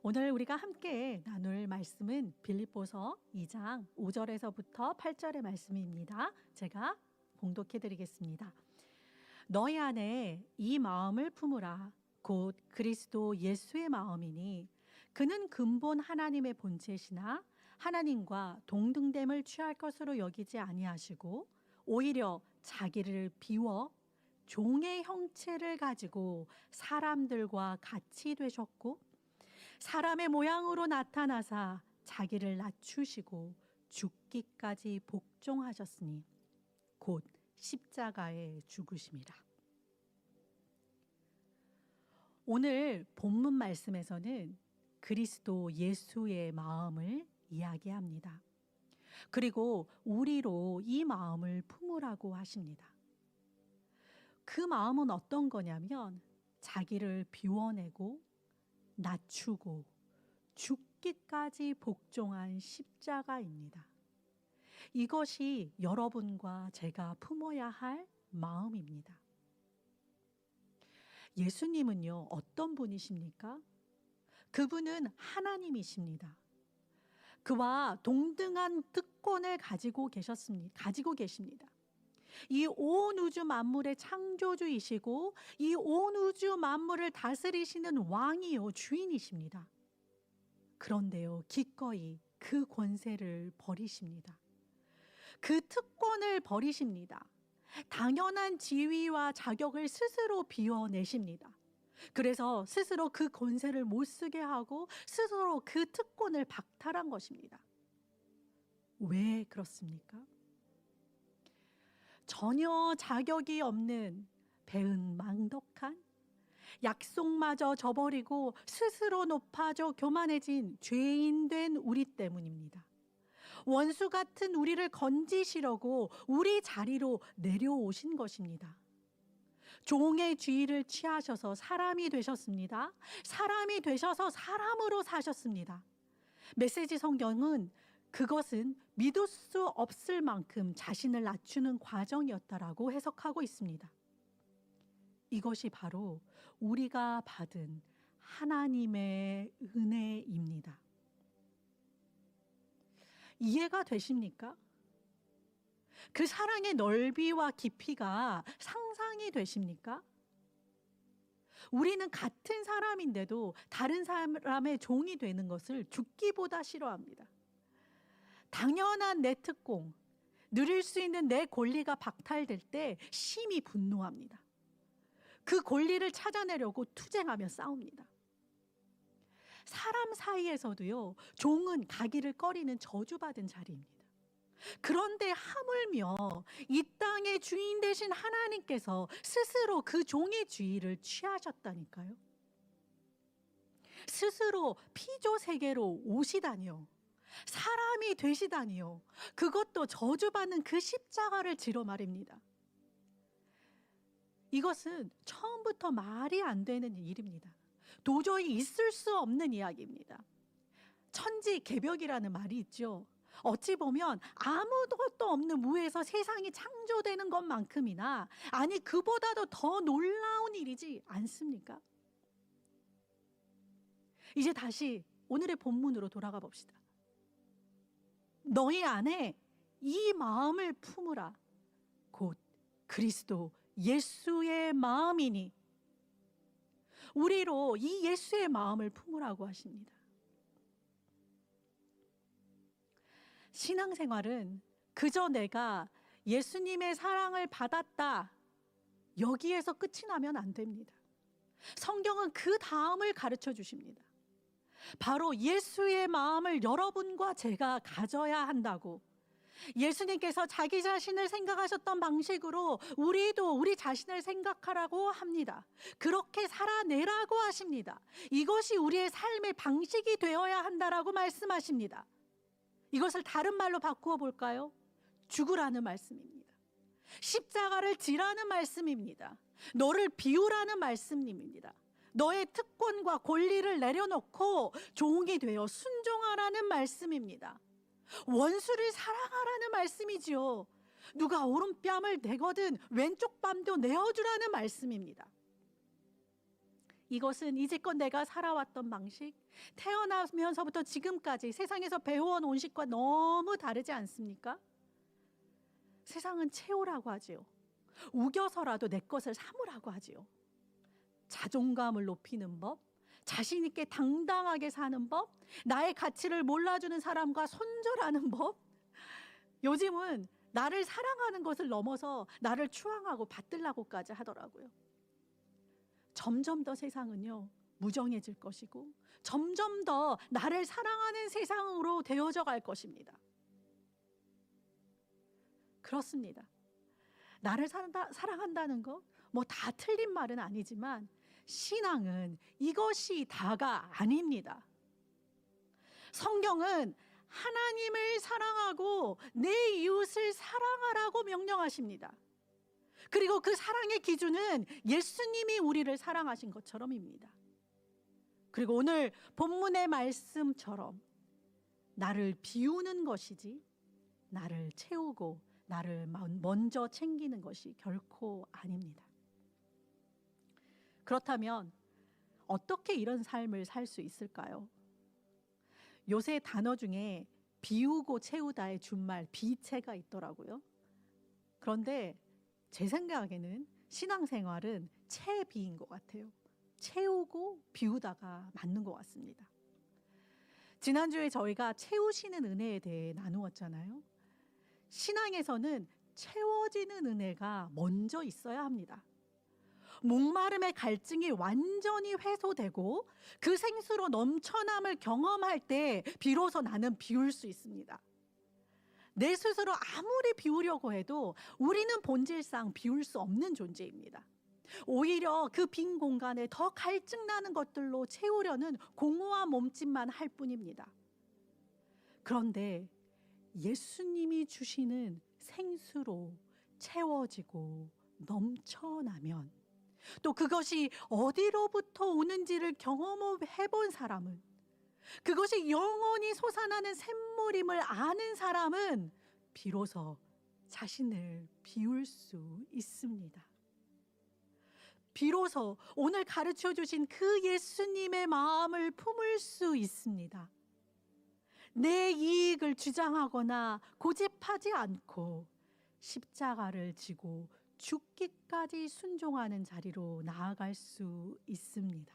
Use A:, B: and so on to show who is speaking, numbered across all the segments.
A: 오늘 우리가 함께 나눌 말씀은 빌립보서 2장 5절에서부터 8절의 말씀입니다. 제가 봉독해 드리겠습니다. 너희 안에 이 마음을 품으라 곧 그리스도 예수의 마음이니 그는 근본 하나님의 본체시나 하나님과 동등됨을 취할 것으로 여기지 아니하시고 오히려 자기를 비워 종의 형체를 가지고 사람들과 같이 되셨고 사람의 모양으로 나타나사 자기를 낮추시고 죽기까지 복종하셨으니 곧 십자가에 죽으심이라. 오늘 본문 말씀에서는 그리스도 예수의 마음을 이야기합니다. 그리고 우리로 이 마음을 품으라고 하십니다. 그 마음은 어떤 거냐면 자기를 비워내고 낮추고 죽기까지 복종한 십자가입니다. 이것이 여러분과 제가 품어야 할 마음입니다. 예수님은요, 어떤 분이십니까? 그분은 하나님이십니다. 그와 동등한 특권을 가지고 계셨습니다. 가지고 계십니다. 이 온 우주 만물의 창조주이시고 이 온 우주 만물을 다스리시는 왕이요 주인이십니다. 그런데요, 기꺼이 그 권세를 버리십니다. 그 특권을 버리십니다. 당연한 지위와 자격을 스스로 비워내십니다. 그래서 스스로 그 권세를 못 쓰게 하고 스스로 그 특권을 박탈한 것입니다. 왜 그렇습니까? 전혀 자격이 없는 배은 망덕한 약속마저 저버리고 스스로 높아져 교만해진 죄인 된 우리 때문입니다. 원수 같은 우리를 건지시려고 우리 자리로 내려오신 것입니다. 종의 주의를 취하셔서 사람이 되셨습니다. 사람이 되셔서 사람으로 사셨습니다. 메시지 성경은 그것은 믿을 수 없을 만큼 자신을 낮추는 과정이었다라고 해석하고 있습니다. 이것이 바로 우리가 받은 하나님의 은혜입니다. 이해가 되십니까? 그 사랑의 넓이와 깊이가 상상이 되십니까? 우리는 같은 사람인데도 다른 사람의 종이 되는 것을 죽기보다 싫어합니다. 당연한 내 특공, 누릴 수 있는 내 권리가 박탈될 때 심히 분노합니다. 그 권리를 찾아내려고 투쟁하며 싸웁니다. 사람 사이에서도요, 종은 가기를 꺼리는 저주받은 자리입니다. 그런데 하물며 이 땅의 주인 되신 하나님께서 스스로 그 종의 주의를 취하셨다니까요. 스스로 피조 세계로 오시다니요. 사람이 되시다니요. 그것도 저주받는 그 십자가를 지러 말입니다. 이것은 처음부터 말이 안 되는 일입니다. 도저히 있을 수 없는 이야기입니다. 천지 개벽이라는 말이 있죠. 어찌 보면 아무것도 없는 무에서 세상이 창조되는 것만큼이나 아니 그보다도 더 놀라운 일이지 않습니까? 이제 다시 오늘의 본문으로 돌아가 봅시다. 너희 안에 이 마음을 품으라. 곧 그리스도 예수의 마음이니 우리로 이 예수의 마음을 품으라고 하십니다. 신앙생활은 그저 내가 예수님의 사랑을 받았다. 여기에서 끝이 나면 안 됩니다. 성경은 그 다음을 가르쳐 주십니다. 바로 예수의 마음을 여러분과 제가 가져야 한다고. 예수님께서 자기 자신을 생각하셨던 방식으로 우리도 우리 자신을 생각하라고 합니다. 그렇게 살아내라고 하십니다. 이것이 우리의 삶의 방식이 되어야 한다라고 말씀하십니다. 이것을 다른 말로 바꾸어 볼까요? 죽으라는 말씀입니다. 십자가를 지라는 말씀입니다. 너를 비우라는 말씀입니다. 너의 특권과 권리를 내려놓고 종이 되어 순종하라는 말씀입니다. 원수를 사랑하라는 말씀이지요. 누가 오른뺨을 내거든 왼쪽 뺨도 내어주라는 말씀입니다. 이것은 이제껏 내가 살아왔던 방식, 태어나면서부터 지금까지 세상에서 배워온 온식과 너무 다르지 않습니까? 세상은 채우라고 하지요. 우겨서라도 내 것을 삼으라고 하지요. 자존감을 높이는 법, 자신 있게 당당하게 사는 법, 나의 가치를 몰라주는 사람과 손절하는 법. 요즘은 나를 사랑하는 것을 넘어서 나를 추앙하고 받들라고까지 하더라고요. 점점 더 세상은요, 무정해질 것이고, 점점 더 나를 사랑하는 세상으로 되어져 갈 것입니다. 그렇습니다. 나를 사랑한다는 것, 뭐 다 틀린 말은 아니지만, 신앙은 이것이 다가 아닙니다. 성경은 하나님을 사랑하고 내 이웃을 사랑하라고 명령하십니다. 그리고 그 사랑의 기준은 예수님이 우리를 사랑하신 것처럼입니다. 그리고 오늘 본문의 말씀처럼 나를 비우는 것이지 나를 채우고 나를 먼저 챙기는 것이 결코 아닙니다. 그렇다면 어떻게 이런 삶을 살 수 있을까요? 요새 단어 중에 비우고 채우다의 준말 비체가 있더라고요. 그런데 제 생각에는 신앙생활은 채비인 것 같아요. 채우고 비우다가 맞는 것 같습니다. 지난주에 저희가 채우시는 은혜에 대해 나누었잖아요. 신앙에서는 채워지는 은혜가 먼저 있어야 합니다. 목마름의 갈증이 완전히 해소되고 그 생수로 넘쳐남을 경험할 때 비로소 나는 비울 수 있습니다. 내 스스로 아무리 비우려고 해도 우리는 본질상 비울 수 없는 존재입니다. 오히려 그 빈 공간에 더 갈증 나는 것들로 채우려는 공허한 몸짓만 할 뿐입니다. 그런데 예수님이 주시는 생수로 채워지고 넘쳐나면 또 그것이 어디로부터 오는지를 경험해 본 사람은 그것이 영원히 솟아나는 샘물임을 아는 사람은 비로소 자신을 비울 수 있습니다. 비로소 오늘 가르쳐 주신 그 예수님의 마음을 품을 수 있습니다. 내 이익을 주장하거나 고집하지 않고 십자가를 지고 죽기까지 순종하는 자리로 나아갈 수 있습니다.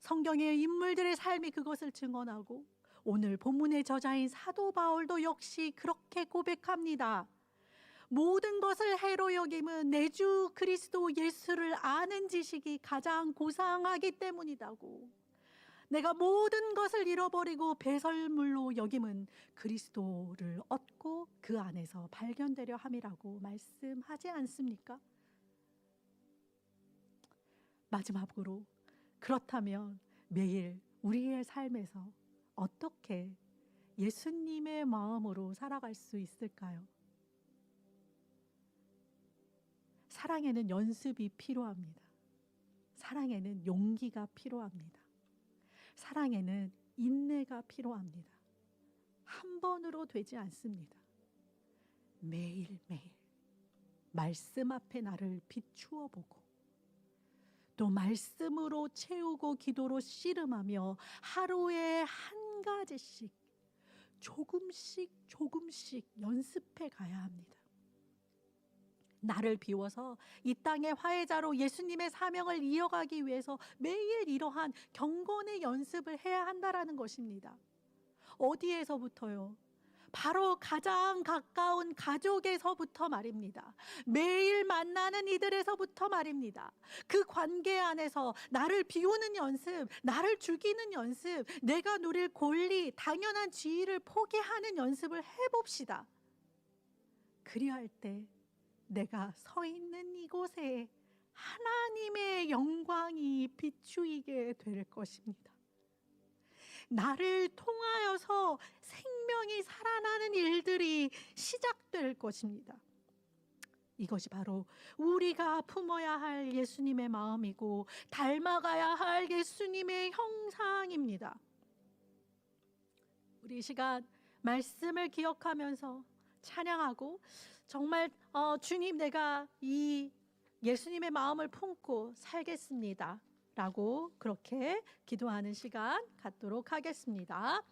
A: 성경의 인물들의 삶이 그것을 증언하고 오늘 본문의 저자인 사도 바울도 역시 그렇게 고백합니다. 모든 것을 해로 여김은 내 주 그리스도 예수를 아는 지식이 가장 고상하기 때문이다고. 내가 모든 것을 잃어버리고 배설물로 여김은 그리스도를 얻고 그 안에서 발견되려 함이라고 말씀하지 않습니까? 마지막으로 그렇다면 매일 우리의 삶에서 어떻게 예수님의 마음으로 살아갈 수 있을까요? 사랑에는 연습이 필요합니다. 사랑에는 용기가 필요합니다. 사랑에는 인내가 필요합니다. 한 번으로 되지 않습니다. 매일매일 말씀 앞에 나를 비추어 보고 또 말씀으로 채우고 기도로 씨름하며 하루에 한 가지씩 조금씩 조금씩 연습해 가야 합니다. 나를 비워서 이 땅의 화해자로 예수님의 사명을 이어가기 위해서 매일 이러한 경건의 연습을 해야 한다라는 것입니다. 어디에서부터요? 바로 가장 가까운 가족에서부터 말입니다. 매일 만나는 이들에서부터 말입니다. 그 관계 안에서 나를 비우는 연습, 나를 죽이는 연습, 내가 누릴 권리, 당연한 지위를 포기하는 연습을 해봅시다. 그리할 때 내가 서 있는 이곳에 하나님의 영광이 비추이게 될 것입니다. 나를 통하여서 생명이 살아나는 일들이 시작될 것입니다. 이것이 바로 우리가 품어야 할 예수님의 마음이고 닮아가야 할 예수님의 형상입니다. 우리 시간 말씀을 기억하면서 찬양하고 정말 어, 주님 내가 이 예수님의 마음을 품고 살겠습니다. 라고 그렇게 기도하는 시간 갖도록 하겠습니다.